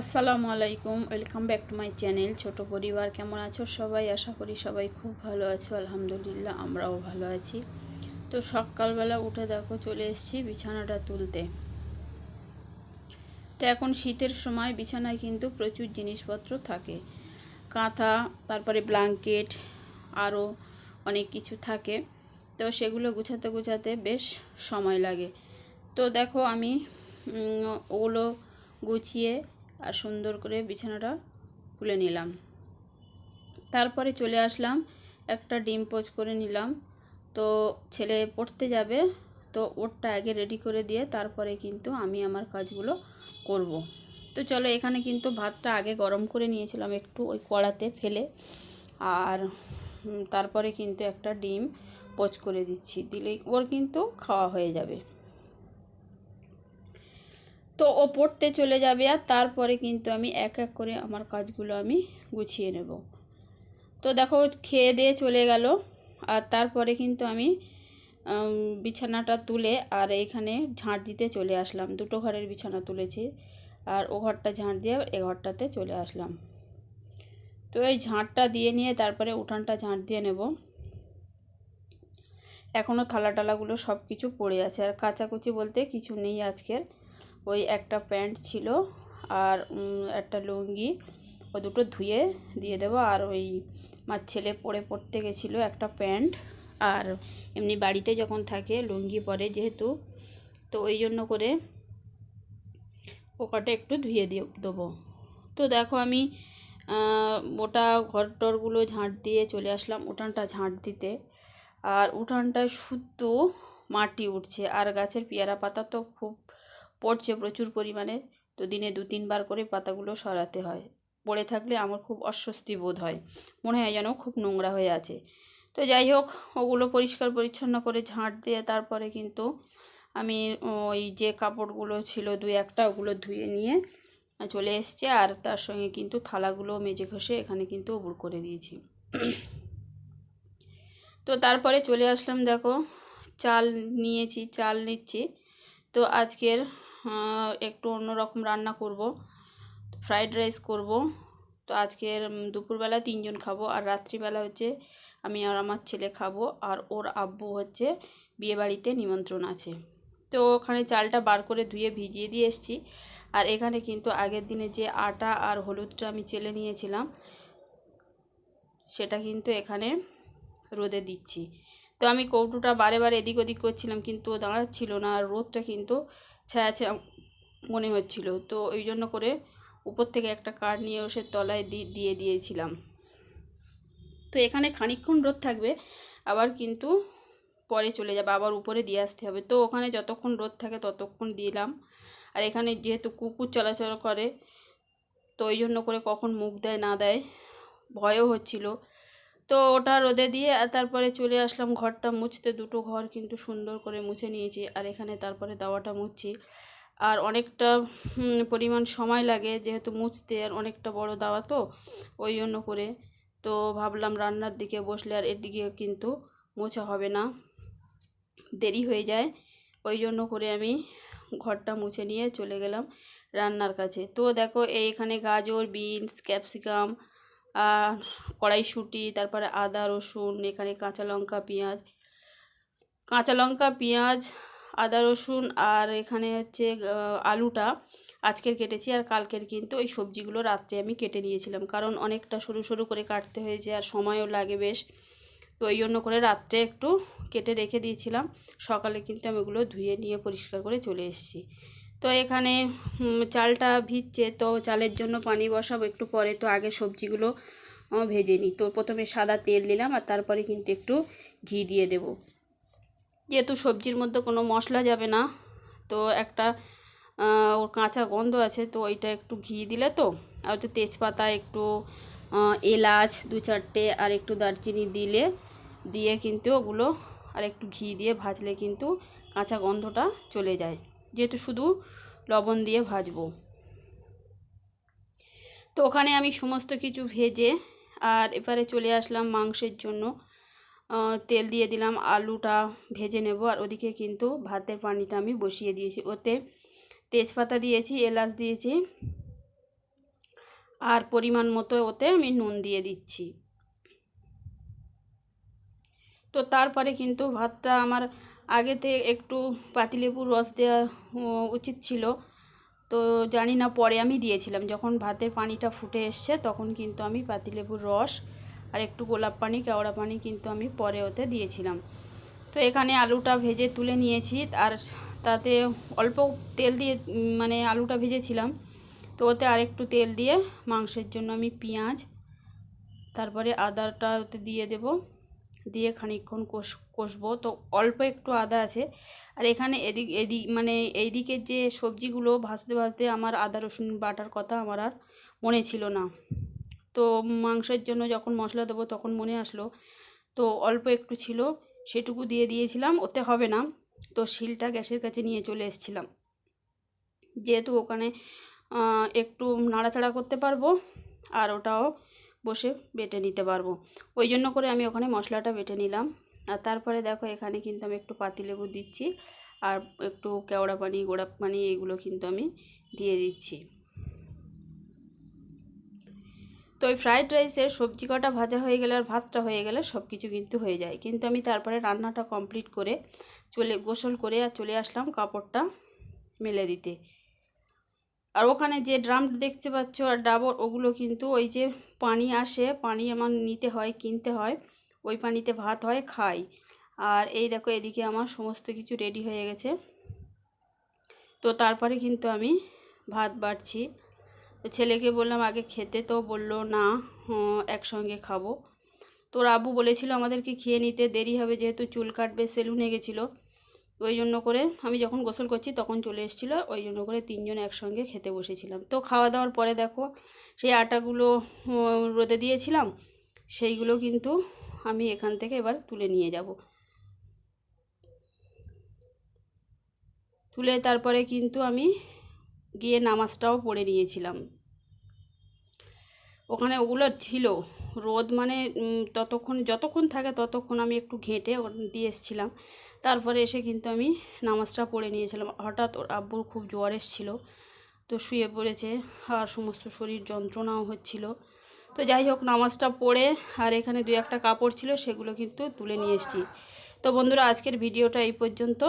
আসসালামু আলাইকুম, welcome back to my channel. ছোট পরিবার, কেমন আছো সবাই? আশা করি সবাই খুব ভালো আছো, আলহামদুলিল্লাহ আমরাও ভালো আছি। তো সকালবেলা উঠে দেখো, চলে এসেছি বিছানাটা তুলতে। তো এখন শীতের সময় বিছানায় কিন্তু প্রচুর জিনিসপত্র থাকে। কাঁথা, তারপরে ব্ল্যাঙ্কেট আরও অনেক কিছু থাকে। তো সেগুলো গুছাতে গুছাতে বেশ সময় লাগে। তো দেখো আমি ওগুলো গুছিয়ে আর সুন্দর করে বিছানাটা তুলে নিলাম। তারপরে চলে আসলাম, একটা ডিম পোচ করে নিলাম। তো ছেলে পড়তে যাবে, তো ওরটা আগে রেডি করে দিয়ে তারপরে কিন্তু আমি আমার কাজগুলো করব। তো চলো এখানে কিন্তু ভাতটা আগে গরম করে নিয়েছিলাম একটু ওই কড়াতে ফেলে। আর তারপরে কিন্তু একটা ডিম পোচ করে দিচ্ছি, দিলেই ওর কিন্তু খাওয়া হয়ে যাবে। তো ও পড়তে চলে যাবে আর তারপরে কিন্তু আমি এক এক করে আমার কাজগুলো আমি গুছিয়ে নেব। তো দেখো খেয়ে দিয়ে চলে গেল আর তারপরে কিন্তু আমি বিছানাটা তুলে আর এইখানে ঝাঁট দিতে চলে আসলাম। দুটো ঘরের বিছানা তুলেছি আর ও ঘরটা ঝাঁট দিয়ে এ ঘরটাতে চলে আসলাম। তো এই ঝাঁটটা দিয়ে নিয়ে তারপরে উঠানটা ঝাঁট দিয়ে নেব। এখনও থালা টালাগুলো সব কিছু পড়ে আছে আর কাচাকুচি বলতে কিছু নেই আজকের। ওই একটা প্যান্ট ছিল আর একটা লুঙ্গি। ও দুটো ধুয়ে দিয়ে দেবো। আর ওই আমার ছেলে পরে পড়তে গেছিল একটা প্যান্ট। আর এমনি বাড়িতে যখন থাকে, লুঙ্গি পরে যেহেতু, তো ওই জন্য করে পোকাটা একটু ধুয়ে দিয়ে দেবো। তো দেখো আমি ওটা ঘর টরগুলো ঝাঁট দিয়ে চলে আসলাম উঠানটা ঝাঁট দিতে। আর উঠানটায় শুদ্ধ মাটি উঠছে। আর গাছের পেয়ারা পাতা তো খুব পড়ছে প্রচুর পরিমাণে, তো দিনে দু তিনবার করে পাতাগুলো সরাতে হয়। পড়ে থাকলে আমার খুব অস্বস্তি বোধ হয়, মনে হয় যেন খুব নোংরা হয়ে আছে। তো যাই হোক, ওগুলো পরিষ্কার পরিচ্ছন্ন করে ঝাঁট দিয়ে তারপরে কিন্তু আমি ওই যে কাপড়গুলো ছিল দুই একটা, ওগুলো ধুয়ে নিয়ে চলে এসছে। আর তার সঙ্গে কিন্তু থালাগুলো মেজে ঘষে এখানে কিন্তু উবুড় করে দিয়েছি। তো তারপরে চলে আসলাম দেখো, চাল নিয়েছি, চাল নিচ্ছি। তো আজকের একটু অন্যরকম রান্না করব। ফ্রাইড রাইস করব। তো আজকের দুপুরবেলা তিনজন খাব আর রাত্রিবেলা হচ্ছে আমি আর আমার ছেলে খাব আর ওর আব্বু হচ্ছে বিয়েবাড়িতে নিমন্ত্রণ আছে। তো ওখানে চালটা বার করে ধুয়ে ভিজিয়ে দিয়ে এসেছি। আর এখানে কিন্তু আগের দিনে যে আটা আর হলুদটা আমি চেলে নিয়েছিলাম, সেটা কিন্তু এখানে রোদে দিচ্ছি। তো আমি কৌটোটা বারে বারে এদিক ওদিক করছিলাম কিন্তু ও দাঁড়াচ্ছিল না আর রোদটা কিন্তু ছায়া ছায়া মনে হচ্ছিল। তো ওই জন্য করে উপর থেকে একটা কাঠ নিয়ে ওসে তলায় দিয়ে দিয়েছিলাম। তো এখানে খানিকক্ষণ রোদ থাকবে, আবার কিন্তু পরে চলে যাবে, আবার উপরে দিয়ে আসতে হবে। তো ওখানে যতক্ষণ রোদ থাকে ততক্ষণ দিলাম। আর এখানে যেহেতু কুকুর চলাচল করে, তো ওই জন্য করে কখন মুখ দেয় না দেয় ভয়ও হচ্ছিল। তো ওটা রোদে দিয়ে আর তারপরে চলে আসলাম ঘরটা মুছতে। দুটো ঘর কিন্তু সুন্দর করে মুছে নিয়েছি আর এখানে তারপরে দাওয়াটা মুছছি। আর অনেকটা পরিমাণ সময় লাগে যেহেতু মুছতে আর অনেকটা বড় দাওয়া তো ওই জন্য করে। তো ভাবলাম রান্নার দিকে বসলে আর এর দিকে কিন্তু মোছা হবে না। দেরি হয়ে যায়, ওই জন্য করে আমি ঘরটা মুছে নিয়ে চলে গেলাম রান্নার কাছে। তো দেখো এই এখানে গাজর, বিনস, ক্যাপসিকাম কড়াইশুঁটি তারপরে আদা, রসুন, এখানে কাঁচা লঙ্কা, পেঁয়াজ। কাঁচা লঙ্কা, পেঁয়াজ, আদা, রসুন আর এখানে হচ্ছে আলুটা আজকের কেটেছি আর কালকের কিন্তু ওই সবজিগুলো রাত্রে আমি কেটে নিয়েছিলাম। কারণ অনেকটা সরু সরু করে কাটতে হয়েছে আর সময়ও লাগে বেশ। তো ওই জন্য করে রাত্রে একটু কেটে রেখে দিয়েছিলাম। সকালে কিন্তু আমি ওগুলো ধুয়ে নিয়ে পরিষ্কার করে চলে এসেছি। তো এখানে চালটা ভিজছে, তো চালের জন্য পানি বসাবো একটু পরে। তো আগে সবজিগুলো ভেজে নিই। তো প্রথমে সাদা তেল দিলাম আর তারপরে কিন্তু একটু ঘি দিয়ে দেবো। যেহেতু সবজির মধ্যে কোনো মশলা যাবে না, তো একটা ওর কাঁচা গন্ধ আছে, তো ওইটা একটু ঘি দিলে তো, আর একটু তেজপাতা একটু এলাচ দু চারটে আর একটু দারচিনি দিলে, দিয়ে কিন্তু ওগুলো আর একটু ঘি দিয়ে ভাজলে কিন্তু কাঁচা গন্ধটা চলে যায়। যেহেতু শুধু লবণ দিয়ে ভাজবো। তো ওখানে আমি সমস্ত কিছু ভেজে আর এবারে চলে আসলাম মাংসের জন্য। তেল দিয়ে দিলাম, আলুটা ভেজে নেব আর ওদিকে কিন্তু ভাতের পানিটা আমি বসিয়ে দিয়েছি। ওতে তেজপাতা দিয়েছি, এলাচ দিয়েছি আর পরিমাণ মতো ওতে আমি নুন দিয়ে দিচ্ছি। তো তারপরে কিন্তু ভাতটা আমার আগেতে একটু পাতিলেবুর রস দেওয়া উচিত ছিল। তো জানি না পরে আমি দিয়েছিলাম। যখন ভাতের পানিটা ফুটে এসছে, তখন কিন্তু আমি পাতিলেবুর রস আর একটু গোলাপ পানি, কেওড়া পানি কিন্তু আমি পরে ওতে দিয়েছিলাম। তো এখানে আলুটা ভেজে তুলে নিয়েছি আর তাতে অল্প তেল দিয়ে মানে আলুটা ভেজেছিলাম। তো ওতে আরেকটু তেল দিয়ে মাংসের জন্য আমি পেঁয়াজ, তারপরে আদাটা ওতে দিয়ে দেব। দিয়ে খানিকক্ষণ কষ, কষবো। তো অল্প একটু আদা আছে। আর এখানে এদিক এদিক মানে এই দিকের যে সবজিগুলো ভাজতে ভাজতে আমার আদা, রসুন বাটার কথা আমার আর মনে ছিল না। তো মাংসের জন্য যখন মশলা দেবো তখন মনে আসলো। তো অল্প একটু ছিল, সেটুকু দিয়ে দিয়েছিলাম, ওতে হবে না। তো শিলটা গ্যাসের কাছে নিয়ে চলে এসেছিলাম। যেহেতু ওখানে একটু নাড়াচাড়া করতে পারব, আর ওটাও বসে বেটে নিতে পারব। ওই জন্য করে আমি ওখানে মশলাটা বেটে নিলাম। আর তারপরে দেখো এখানে কিন্তু আমি একটু পাতিলেবু দিচ্ছি আর একটু কেওড়া পানি, গোড়া পানি এগুলো কিন্তু আমি দিয়ে দিচ্ছি। তো ওই ফ্রাইড রাইসের সবজি কটা ভাজা হয়ে গেলে আর ভাতটা হয়ে গেলে সব কিছু কিন্তু হয়ে যায়। কিন্তু আমি তারপরে রান্নাটা কমপ্লিট করে চলে গোসল করে আর চলে আসলাম কাপড়টা মেলে দিতে। আর ওখানে যে ড্রাম দেখতে পাচ্ছ আর ডাবর, ওগুলো কিন্তু ওই যে পানি আসে, পানি আমার নিতে হয়, কিনতে হয়। ওই পানিতে ভাত হয়, খাই। আর এই দেখো, এদিকে আমার সমস্ত কিছু রেডি হয়ে গেছে। তো তারপরে কিন্তু আমি ভাত বাড়ছি। তো ছেলেকে বললাম, আগে খেতে? তো বলল, না একসঙ্গে খাব। তোর আব্বু বলেছিল আমাদেরকে খেয়ে নিতে, দেরি হবে যেহেতু চুল কাটবে, সেলুনে গেছিল। ওই জন্য করে আমি যখন গোসল করছি তখন চলে এসেছিল, ওই জন্য করে তিনজন একসঙ্গে খেতে বসেছিলাম। তো খাওয়া দাওয়ার পরে দেখো, সেই আটাগুলো রোদে দিয়েছিলাম, সেইগুলো কিন্তু আমি এখান থেকে এবার তুলে নিয়ে যাব। তুলে তারপরে কিন্তু আমি গিয়ে নামাজটাও পড়ে নিয়েছিলাম। ওখানে ওগুলো ছিল, রোদ মানে ততক্ষণ, যতক্ষণ থাকে ততক্ষণ আমি একটু ঘেঁটে দিয়ে এসেছিলাম। তারপরে এসে কিন্তু আমি নামাজটা পড়ে নিয়েছিলাম। হঠাৎ ওর আব্বুর খুব জ্বর এসেছিল, তো শুয়ে পড়েছে আর সমস্ত শরীর যন্ত্রণাও হচ্ছিল। তো যাই হোক, নামাজটা পড়ে আর এখানে দু একটা কাপড় ছিল, সেগুলো কিন্তু তুলে নিয়ে এসেছি। তো বন্ধুরা, আজকের ভিডিওটা এই পর্যন্ত।